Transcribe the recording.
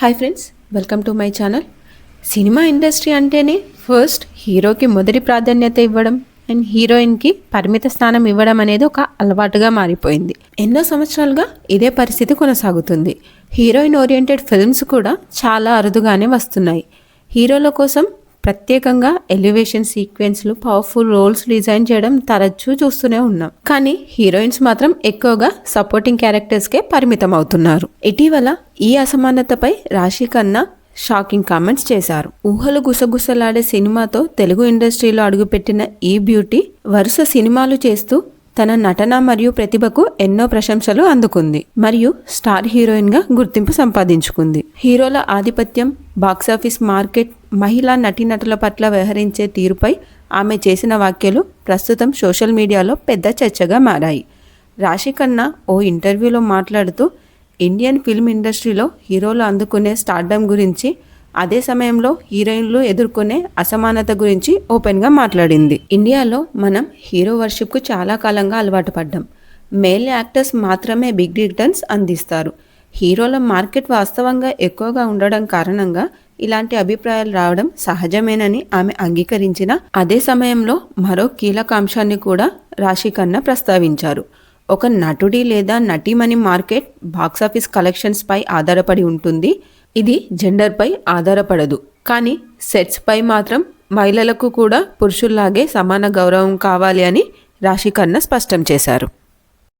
Hi friends welcome to my channel cinema industry అంటేనే first హీరోకి మొదటి ప్రాధాన్యత ఇవ్వడం అండ్ హీరోయిన్కి పరిమిత స్థానం ఇవ్వడం అనేది ఒక అలవాటుగా మారిపోయింది. ఎన్నో సంవత్సరాలుగా ఇదే పరిస్థితి కొనసాగుతుంది. హీరోయిన్ ఓరియంటెడ్ ఫిల్మ్స్ కూడా చాలా అరుదుగానే వస్తున్నాయి. హీరోల కోసం ప్రత్యేకంగా ఎలివేషన్ సీక్వెన్స్లు పవర్ఫుల్ రోల్స్ డిజైన్ చేయడం తరచూ చూస్తూనే ఉన్నాం. కానీ హీరోయిన్స్ మాత్రం ఎక్కువగా సపోర్టింగ్ క్యారెక్టర్స్కే పరిమితం అవుతున్నారు. ఇటీవల ఈ అసమానతపై రాశి ఖన్నా షాకింగ్ కామెంట్స్ చేశారు. ఊహలు గుసగుసలాడే సినిమాతో తెలుగు ఇండస్ట్రీలో అడుగుపెట్టిన ఈ బ్యూటీ వరుస సినిమాలు చేస్తూ తన నటన మరియు ప్రతిభకు ఎన్నో ప్రశంసలు అందుకుంది మరియు స్టార్ హీరోయిన్గా గుర్తింపు సంపాదించుకుంది. హీరోల ఆధిపత్యం బాక్సాఫీస్ మార్కెట్ మహిళా నటీనటుల పట్ల వ్యవహరించే తీరుపై ఆమె చేసిన వ్యాఖ్యలు ప్రస్తుతం సోషల్ మీడియాలో పెద్ద చర్చగా మారాయి. రాశి ఖన్నా ఓ ఇంటర్వ్యూలో మాట్లాడుతూ ఇండియన్ ఫిల్మ్ ఇండస్ట్రీలో హీరోలు అందుకునే స్టార్డమ్ గురించి అదే సమయంలో హీరోయిన్లు ఎదుర్కొనే అసమానత గురించి ఓపెన్గా మాట్లాడింది. ఇండియాలో మనం హీరో వర్షిప్కు చాలా కాలంగా అలవాటు పడ్డాం. మేల్ యాక్టర్స్ మాత్రమే బిగ్ రిటర్న్స్ అందిస్తారు. హీరోల మార్కెట్ వాస్తవంగా ఎక్కువగా ఉండడం కారణంగా ఇలాంటి అభిప్రాయాలు రావడం సహజమేనని ఆమె అంగీకరించిన అదే సమయంలో మరో కీలక అంశాన్ని కూడా రాశి ఖన్నా ప్రస్తావించారు. ఒక నటుడి లేదా నటీమణి మార్కెట్ బాక్సాఫీస్ కలెక్షన్స్పై ఆధారపడి ఉంటుంది. ఇది జెండర్పై ఆధారపడదు. కానీ సెట్స్పై మాత్రం మహిళలకు కూడా పురుషుల్లాగే సమాన గౌరవం కావాలి అని రాశిఖన్నా స్పష్టం చేశారు.